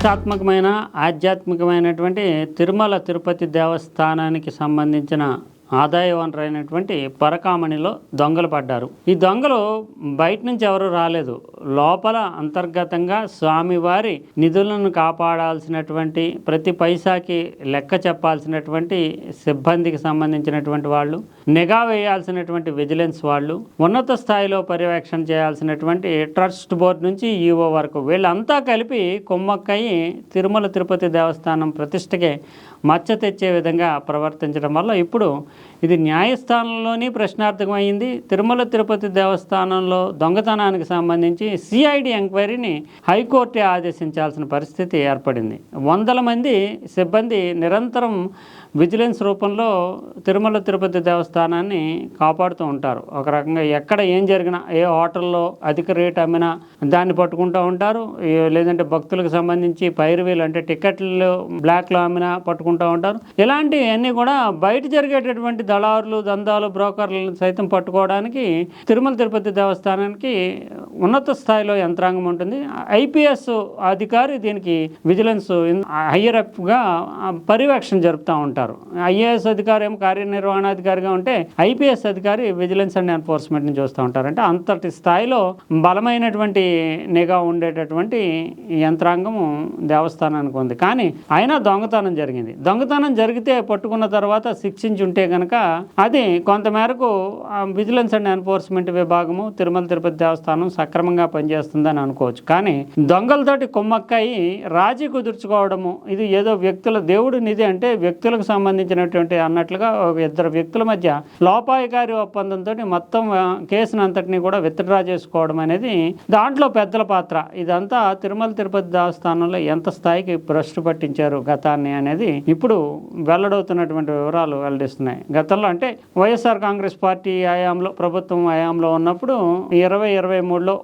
ప్రతిష్టాత్మకమైన ఆధ్యాత్మికమైనటువంటి తిరుమల తిరుపతి దేవస్థానానికి సంబంధించిన ఆదాయ వనరు అయినటువంటి పరకామణిలో దొంగలు పడ్డారు. ఈ దొంగలు బయట నుంచి ఎవరు రాలేదు. లోపల అంతర్గతంగా స్వామివారి నిధులను కాపాడాల్సినటువంటి ప్రతి పైసాకి లెక్క చెప్పాల్సినటువంటి సిబ్బందికి సంబంధించినటువంటి వాళ్ళు నిఘా వేయాల్సినటువంటి విజిలెన్స్ వాళ్ళు ఉన్నత స్థాయిలో పర్యవేక్షణ చేయాల్సినటువంటి ట్రస్ట్ బోర్డు నుంచి ఈఓ వరకు వీళ్ళంతా కలిపి కుమ్మక్కయి తిరుమల తిరుపతి దేవస్థానం ప్రతిష్టకే మచ్చ తెచ్చే విధంగా ప్రవర్తించడం వల్ల ఇప్పుడు ఇది న్యాయస్థానంలోని ప్రశ్నార్థకమైంది. తిరుమల తిరుపతి దేవస్థానంలో దొంగతనానికి సంబంధించి సిఐడి ఎంక్వైరీని హైకోర్టే ఆదేశించాల్సిన పరిస్థితి ఏర్పడింది. వందల మంది సిబ్బంది నిరంతరం విజిలెన్స్ రూపంలో తిరుమల తిరుపతి దేవస్థానాన్ని కాపాడుతూ ఉంటారు. ఒక రకంగా ఎక్కడ ఏం జరిగినా ఏ హోటల్లో అధిక రేట్ అమ్మినా దాన్ని పట్టుకుంటూ ఉంటారు. లేదంటే భక్తులకు సంబంధించి పైరువీలు అంటే టికెట్లు బ్లాక్లో అమ్మినా పట్టుకుంటూ ఉంటారు. ఇలాంటివన్నీ కూడా బయట జరిగేటటువంటి దళారులు దందాలు బ్రోకర్లను సైతం పట్టుకోవడానికి తిరుమల తిరుపతి దేవస్థానానికి ఉన్నత స్థాయిలో యంత్రాంగం ఉంటుంది. ఐపీఎస్ అధికారి దీనికి విజిలెన్స్ హయ్యర్ అప్గా పర్యవేక్షణ జరుపుతూ ఉంటారు. ఐఏఎస్ అధికారి ఏమో కార్యనిర్వహణాధికారిగా ఉంటే ఐపీఎస్ అధికారి విజిలెన్స్ అండ్ ఎన్ఫోర్స్మెంట్ని చూస్తూ ఉంటారు అంటే అంతటి స్థాయిలో బలమైనటువంటి నిఘా ఉండేటటువంటి యంత్రాంగము దేవస్థానానికి ఉంది. కానీ అయినా దొంగతనం జరిగింది. దొంగతనం జరిగితే పట్టుకున్న తర్వాత శిక్షించి ఉంటే కనుక అది కొంతమేరకు విజిలెన్స్ అండ్ ఎన్ఫోర్స్మెంట్ విభాగము తిరుమల తిరుపతి దేవస్థానం సక్రమంగా పనిచేస్తుందని అనుకోవచ్చు. కానీ దొంగలతోటి కొమ్మక్కాయి రాజీ కుదుర్చుకోవడము ఇది ఏదో వ్యక్తుల దేవుడు నిధి అంటే వ్యక్తులకు సంబంధించినటువంటి అన్నట్లుగా ఇద్దరు వ్యక్తుల మధ్య లోపాయకారి ఒప్పందంతో మొత్తం కేసును అంతటినీ కూడా విత్డ్రా చేసుకోవడం అనేది దాంట్లో పెద్దల పాత్ర. ఇదంతా తిరుమల తిరుపతి దేవస్థానంలో ఎంత స్థాయికి భ్రష్టు పట్టించారు గతాన్ని అనేది ఇప్పుడు వెల్లడవుతున్నటువంటి వివరాలు వెల్లడిస్తున్నాయి. గతంలో అంటే వైఎస్ఆర్ కాంగ్రెస్ పార్టీ హయాంలో ప్రభుత్వం హయాంలో ఉన్నప్పుడు ఇరవై ఇరవై మూడులో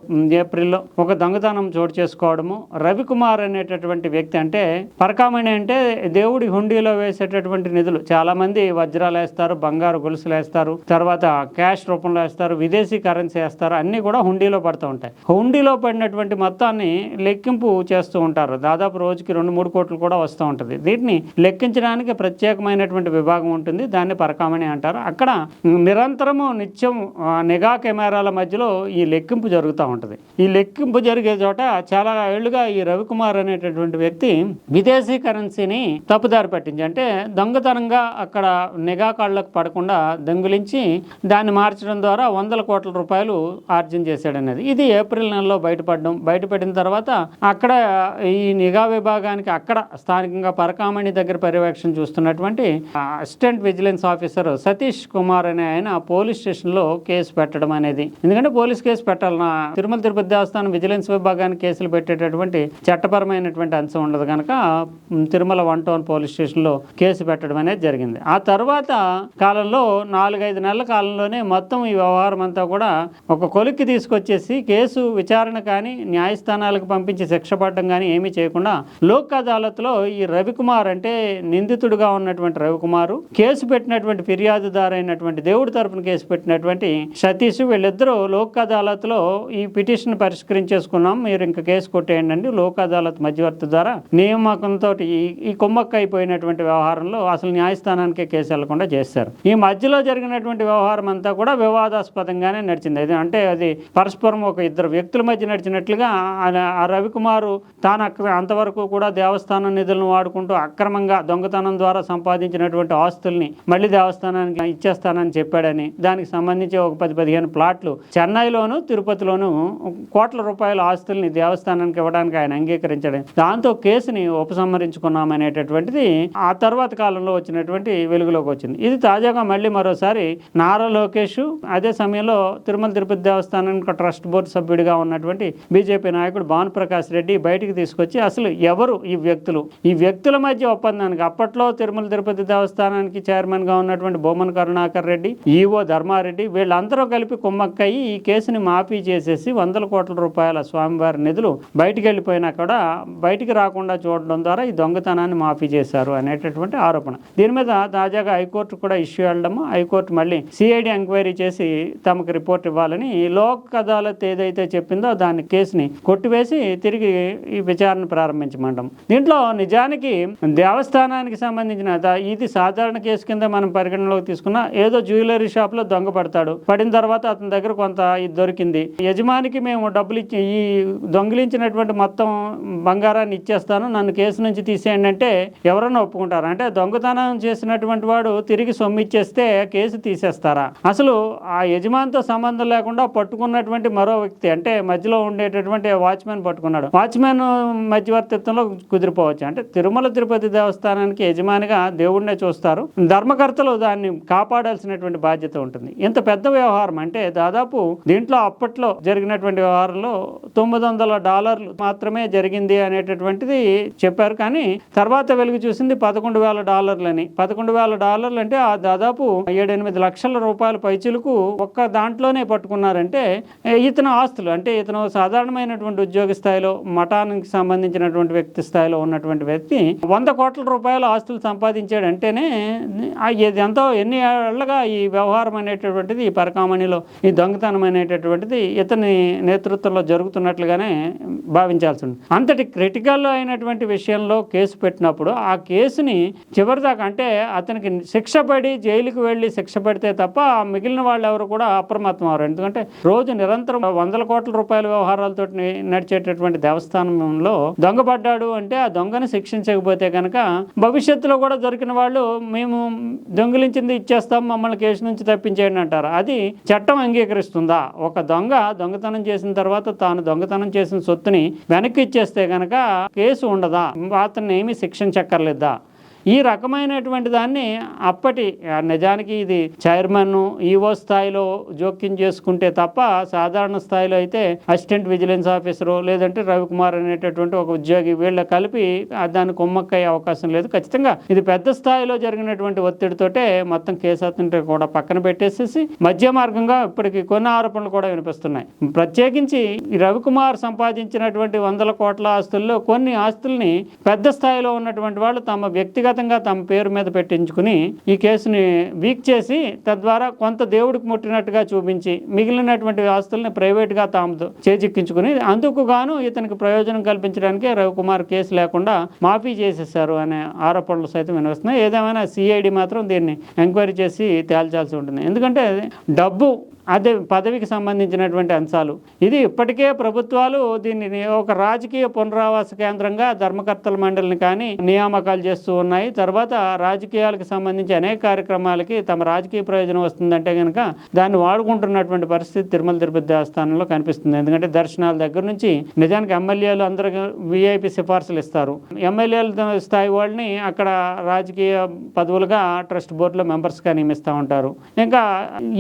ఏప్రిల్లో ఒక దొంగతనం చోటు చేసుకోవడము రవికుమార్ అనేటటువంటి వ్యక్తి అంటే పరకామణి అంటే దేవుడి హుండీలో వేసేటటువంటి నిధులు. చాలా మంది వజ్రాలు వేస్తారు బంగారు గొలుసులు వేస్తారు తర్వాత క్యాష్ రూపంలో వేస్తారు విదేశీ కరెన్సీ వేస్తారు అన్నీ కూడా హుండీలో పడుతూ ఉంటాయి. హుండీలో పడినటువంటి మొత్తాన్ని లెక్కింపు చేస్తూ ఉంటారు. దాదాపు రోజుకి రెండు మూడు కోట్లు కూడా వస్తూ ఉంటుంది. వీటిని లెక్కించడానికి ప్రత్యేకమైనటువంటి విభాగం ఉంటుంది. దాన్ని పరకామణి అంటారు. అక్కడ నిరంతరము నిత్యం నిఘా కెమెరాల మధ్యలో ఈ లెక్కింపు జరుగుతూ ఉంటుంది. ఈ లెక్కింపు జరిగే చోట చాలా ఏళ్ళుగా ఈ రవికుమార్ అనేటటువంటి వ్యక్తి విదేశీ కరెన్సీని తప్పుదారి పట్టించి అంటే దొంగతనంగా అక్కడ నిఘా కాళ్ళకు పడకుండా దొంగిలించి దాన్ని మార్చడం ద్వారా వందల కోట్ల రూపాయలు ఆర్జన చేశాడనేది. ఇది ఏప్రిల్ నెలలో బయటపడడం బయటపడిన తర్వాత అక్కడ ఈ నిఘా విభాగానికి అక్కడ స్థానికంగా పరకామణి దగ్గర పర్యవేక్షణ చూస్తున్నటువంటి assistant vigilance officer Satish Kumar అనే ఆయన పోలీస్ స్టేషన్లో కేసు పెట్టడం అనేది. ఎందుకంటే పోలీస్ కేసు పెట్టాలన్నా తిరుమల తిరుపతి దేవస్థానం విజిలెన్స్ విభాగానికి కేసులు పెట్టేటటువంటి చట్టపరమైనటువంటి అంశం ఉండదు కనుక తిరుమల వన్ టౌన్ పోలీస్ స్టేషన్లో కేసు పెట్టడం అనేది జరిగింది. ఆ తర్వాత కాలంలో నాలుగైదు నెలల కాలంలోనే మొత్తం ఈ వ్యవహారం అంతా కూడా ఒక కొలిక్కి తీసుకొచ్చేసి కేసు విచారణ కానీ న్యాయస్థానాలకు పంపించి శిక్ష పడడం కానీ ఏమీ చేయకుండా లోక్ అదాలత్లో ఈ రవికుమార్ అంటే నిందితుడుగా ఉన్నటువంటి రవికుమారు కేసు పెట్టినటువంటి ఫిర్యాదుదారు అయినటువంటి దేవుడి తరపున కేసు పెట్టినటువంటి సతీష్ వీళ్ళిద్దరూ లోక్ అదాలత్లో ఈ పిటిషన్ పరిష్కరించేసుకున్నాం మీరు ఇంకా కేసు కొట్టేయండి లోక్ అదాలత్ మధ్యవర్తి ద్వారా నియామకంతో ఈ ఈ కుమ్మక్క అయిపోయినటువంటి వ్యవహారంలో అసలు న్యాయస్థానానికే కేసు వెళ్ళకుండా చేశారు ఈ మధ్యలో జరిగినటువంటి వ్యవహారం అంతా కూడా వివాదాస్పదంగానే నడిచింది. అది అంటే అది పరస్పరం ఒక ఇద్దరు వ్యక్తుల మధ్య నడిచినట్లుగా ఆ- రవికుమారు తాను అక్కడ అంతవరకు కూడా దేవస్థానం నిధులను వాడుకుంటూ అక్రమంగా దొంగతనం ద్వారా సంపాదించినటువంటి ఆస్తుల్ని మళ్ళీ దేవస్థానానికి ఇచ్చేస్తానని చెప్పాడని దానికి సంబంధించి ఒక పది పదిహేను ప్లాట్లు చెన్నైలోను తిరుపతిలోను కోట్ల రూపాయల ఆస్తుల్ని దేవస్థానానికి ఇవ్వడానికి ఆయన అంగీకరించడం. దాంతో కేసుని ఉపసంహరించుకున్నామనేటటువంటిది ఆ తర్వాత కాలం కాలంలో వచ్చినటువంటి వెలుగులోకి వచ్చింది. ఇది తాజాగా మళ్ళీ మరోసారి నారా లోకేష్ అదే సమయంలో తిరుమల తిరుపతి దేవస్థానం ట్రస్ట్ బోర్డు సభ్యుడిగా ఉన్నటువంటి బీజేపీ నాయకుడు భానుప్రకాష్ రెడ్డి బయటికి తీసుకొచ్చి అసలు ఎవరు ఈ వ్యక్తులు? ఈ వ్యక్తుల మధ్య ఒప్పందానికి అప్పట్లో తిరుమల తిరుపతి దేవస్థానానికి చైర్మన్గా ఉన్నటువంటి బొమ్మన్ కరుణాకర్ రెడ్డి ఈవో ధర్మారెడ్డి వీళ్ళందరూ కలిపి కుమ్మక్కయ్యి ఈ కేసుని మాఫీ చేసేసి వందల కోట్ల రూపాయల స్వామివారి నిధులు బయటికి వెళ్ళిపోయినా కూడా బయటికి రాకుండా చూడడం ద్వారా ఈ దొంగతనాన్ని మాఫీ చేశారు అనేటటువంటి ఆరోపణ. దీని మీద తాజాగా హైకోర్టు కూడా ఇష్యూ వెళ్ళడము హైకోర్టు మళ్ళీ సిఐడి ఎంక్వైరీ చేసి తమకు రిపోర్ట్ ఇవ్వాలని లోక్ అదాలత్ ఏదైతే చెప్పిందో దాని కేసుని కొట్టివేసి తిరిగి ఈ విచారణ ప్రారంభించమంటాం. దీంట్లో నిజానికి దేవస్థానానికి సంబంధించిన ఇది సాధారణ కేసు కింద మనం పరిగణలోకి తీసుకున్న ఏదో జ్యువెలరీ షాప్లో దొంగ పడతాడు. పడిన తర్వాత అతని దగ్గర కొంత ఇది దొరికింది. యజమానికి మేము డబ్బులు ఇచ్చి ఈ దొంగిలించినటువంటి మొత్తం బంగారాన్ని ఇచ్చేస్తాను. నన్ను కేసు నుంచి తీసేయండి అంటే ఎవరైనా ఒప్పుకుంటారు? అంటే దొంగతనం చేసినటువంటి వాడు తిరిగి సొమ్మిచ్చేస్తే కేసు తీసేస్తారా? అసలు ఆ యజమానితో సంబంధం లేకుండా పట్టుకున్నటువంటి మరో వ్యక్తి అంటే మధ్యలో ఉండేటటువంటి వాచ్మెన్ పట్టుకున్నాడు. వాచ్మెన్ మధ్యవర్తిత్వంలో కుదిరిపోవచ్చు. అంటే తిరుమల తిరుపతి దేవస్థానానికి యజమానిగా దేవుడినే చూస్తారు. ధర్మకర్తలు దాన్ని కాపాడాల్సినటువంటి బాధ్యత ఉంటుంది. ఇంత పెద్ద వ్యవహారం అంటే దాదాపు దీంట్లో అప్పట్లో జరిగినటువంటి వ్యవహారంలో తొమ్మిది వందల డాలర్లు మాత్రమే జరిగింది అనేటటువంటిది చెప్పారు. కానీ తర్వాత వెలుగు చూసింది పదకొండు వేల డాలర్లని. పదకొండు వేల డాలర్లు అంటే ఆ దాదాపు ఏడెనిమిది లక్షల రూపాయల పైచులకు ఒక్క దాంట్లోనే పట్టుకున్నారంటే ఇతను ఆస్తులు. అంటే ఇతను సాధారణమైనటువంటి ఉద్యోగ స్థాయిలో మఠానికి సంబంధించినటువంటి వ్యక్తి స్థాయిలో ఉన్నటువంటి వ్యక్తి వంద కోట్ల రూపాయల ఆస్తులు సంపాదించాడంటేనే ఆ ఎంతో ఎన్ని ఏళ్ళుగా ఈ వ్యవహారం అనేటటువంటిది ఈ పరకామణిలో ఈ దొంగతనం అనేటటువంటిది ఇతని నేతృత్వంలో జరుగుతున్నట్లుగానే భావించాల్సి ఉంది అంతటి క్రిటికల్ అయినటువంటి విషయంలో కేసు పెట్టినప్పుడు ఆ కేసుని చివరిదాకా అంటే అతనికి శిక్ష పడి జైలుకి వెళ్ళి శిక్ష పడితే తప్ప ఆ మిగిలిన వాళ్ళు ఎవరు కూడా అప్రమత్తం అవరు. ఎందుకంటే రోజు నిరంతరం వందల కోట్ల రూపాయల వ్యవహారాలతో నడిచేటటువంటి దేవస్థానంలో దొంగపడ్డాడు అంటే ఆ దొంగను శిక్షించకపోతే కనుక భవిష్యత్తులో కూడా దొరికిన వాళ్ళు మేము దొంగిలించింది ఇచ్చేస్తాం మమ్మల్ని కేసు నుంచి తప్పించేయండి అంటారు. అది చట్టం అంగీకరిస్తుందా? ఒక దొంగ దొంగతనం చేసిన తర్వాత తాను దొంగతనం చేసిన సొత్తుని వెనక్కి ఇచ్చేస్తే కనుక కేసు ఉండదా? అతన్ని ఏమీ శిక్షించక్కర్లేదా? ఈ రకమైనటువంటి దాన్ని అప్పటి నిజానికి ఇది చైర్మన్ ఈవో స్థాయిలో జోక్యం చేసుకుంటే తప్ప సాధారణ స్థాయిలో అయితే అసిస్టెంట్ విజిలెన్స్ ఆఫీసరు లేదంటే రవికుమార్ అనేటటువంటి ఒక ఉద్యోగి వీళ్ళ కలిపి దాన్ని కుమ్మక్కయ్యే అవకాశం లేదు. ఖచ్చితంగా ఇది పెద్ద స్థాయిలో జరిగినటువంటి ఒత్తిడితోటే మొత్తం కేసు అతనిని కూడా పక్కన పెట్టేసేసి మధ్య మార్గంగా ఇప్పటికి కొన్ని ఆరోపణలు కూడా వినిపిస్తున్నాయి. ప్రత్యేకించి రవికుమార్ సంపాదించినటువంటి వందల కోట్ల ఆస్తుల్లో కొన్ని ఆస్తుల్ని పెద్ద స్థాయిలో ఉన్నటువంటి వాళ్ళు తమ వ్యక్తిగతంగా తమ పేరు మీద పెట్టించుకుని ఈ కేసుని వీక్ చేసి తద్వారా కొంత దేవుడికి ముట్టినట్టుగా చూపించి మిగిలినటువంటి ఆస్తుల్ని ప్రైవేట్గా తాము చేజిక్కించుకుని అందుకు గాను ఇతనికి ప్రయోజనం కల్పించడానికే రవికుమార్ కేసు లేకుండా మాఫీ చేసేసారు అనే ఆరోపణలు సైతం వినిపిస్తున్నాయి ఏదేమైనా సిఐడి మాత్రం దీన్ని ఎంక్వైరీ చేసి తేల్చాల్సి ఉంటుంది. ఎందుకంటే డబ్బు అదే పదవికి సంబంధించినటువంటి అంశాలు. ఇది ఇప్పటికే ప్రభుత్వాలు దీనిని ఒక రాజకీయ పునరావాస కేంద్రంగా ధర్మకర్తల మండలిని కానీ నియామకాలు చేస్తూ ఉన్నాయి. తర్వాత రాజకీయాలకు సంబంధించి అనేక కార్యక్రమాలకి తమ రాజకీయ ప్రయోజనం వస్తుందంటే కనుక దాన్ని వాడుకుంటున్నటువంటి పరిస్థితి తిరుమల తిరుపతి దేవస్థానంలో కనిపిస్తుంది. ఎందుకంటే దర్శనాల దగ్గర నుంచి నిజానికి ఎమ్మెల్యేలు అందరికి విఐపి సిఫార్సులు ఇస్తారు. ఎమ్మెల్యేల స్థాయి వాళ్ళని అక్కడ రాజకీయ పదవులుగా ట్రస్ట్ బోర్డులో మెంబర్స్గా నియమిస్తూ ఉంటారు. ఇంకా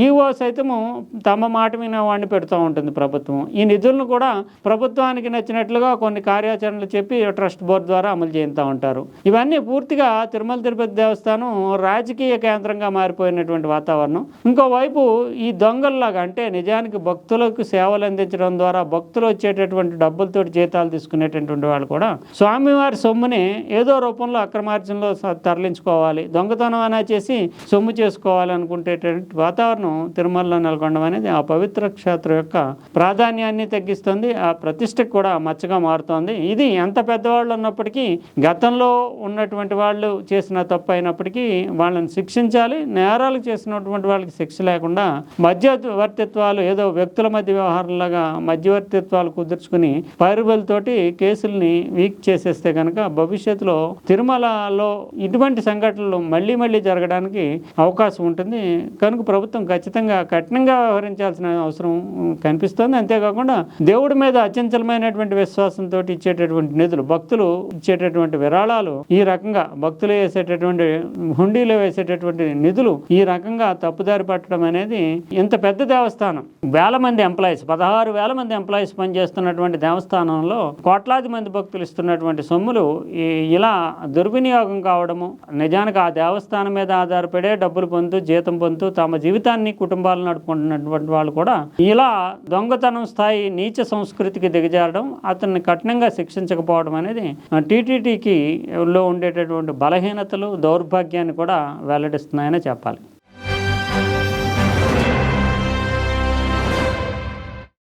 ఈఓ సైతము తమ మాట విన వాడిని పెడుతూ ఉంటుంది ప్రభుత్వం. ఈ నిధులను కూడా ప్రభుత్వానికి నచ్చినట్లుగా కొన్ని కార్యాచరణలు చెప్పి ట్రస్ట్ బోర్డు ద్వారా అమలు చేస్తూ ఉంటారు. ఇవన్నీ పూర్తిగా తిరుమల తిరుపతి దేవస్థానం రాజకీయ కేంద్రంగా మారిపోయినటువంటి వాతావరణం. ఇంకోవైపు ఈ దొంగల్లాగా అంటే నిజానికి భక్తులకు సేవలు అందించడం ద్వారా భక్తులు వచ్చేటటువంటి డబ్బులతో జీతాలు తీసుకునేటటువంటి వాళ్ళు కూడా స్వామివారి సొమ్ముని ఏదో రూపంలో అక్రమార్జనలో తరలించుకోవాలి. దొంగతనం అనా చేసి సొమ్ము చేసుకోవాలి వాతావరణం తిరుమలలో నెలకొనడం అనేది ఆ పవిత్ర క్షేత్రం యొక్క ప్రాధాన్యాన్ని తగ్గిస్తుంది ఆ ప్రతిష్ఠకు కూడా మచ్చగా మారుతోంది. ఇది ఎంత పెద్దవాళ్ళు ఉన్నప్పటికీ గతంలో ఉన్నటువంటి వాళ్ళు చేసిన తప్పు అయినప్పటికీ వాళ్ళని శిక్షించాలి నేరాలు చేసినటువంటి వాళ్ళకి శిక్ష లేకుండా మధ్యవర్తిత్వాలు ఏదో వ్యక్తుల మధ్య వ్యవహారంలాగా మధ్యవర్తిత్వాలు కుదుర్చుకుని పైరుబలతోటి కేసుల్ని వీక్ చేసేస్తే కనుక భవిష్యత్తులో తిరుమలలో ఇటువంటి సంఘటనలు మళ్ళీ మళ్ళీ జరగడానికి అవకాశం ఉంటుంది. కనుక ప్రభుత్వం ఖచ్చితంగా కఠినంగా వ్యవహరించాల్సిన అవసరం కనిపిస్తోంది. అంతేకాకుండా దేవుడి మీద అచంచలమైనటువంటి విశ్వాసంతో ఇచ్చేటటువంటి నిధులు భక్తులు ఇచ్చేటటువంటి విరాళాలు ఈ రకంగా భక్తులు వేసేటటువంటి హుండీలో వేసేటటువంటి నిధులు ఈ రకంగా తప్పుదారి పట్టడం అనేది ఇంత పెద్ద దేవస్థానం. వేల మంది ఎంప్లాయీస్ పదహారు వేల మంది ఎంప్లాయీస్ పనిచేస్తున్నటువంటి దేవస్థానంలో కోట్లాది మంది భక్తులు ఇస్తున్నటువంటి సొమ్ములు ఇలా దుర్వినియోగం కావడము నిజానికి ఆ దేవస్థానం మీద ఆధారపడే డబ్బులు పొందుతూ జీతం పొందుతూ తమ జీవితాన్ని కుటుంబాలను ఉన్నటువంటి వాళ్ళు కూడా ఇలా దొంగతనం స్థాయి నీచ సంస్కృతికి దిగజారడం అతన్ని కఠినంగా శిక్షించకపోవడం అనేది టీటీడీకి లో ఉండేటటువంటి బలహీనతలు దౌర్భాగ్యాన్ని కూడా వెల్లడిస్తున్నాయని చెప్పాలి.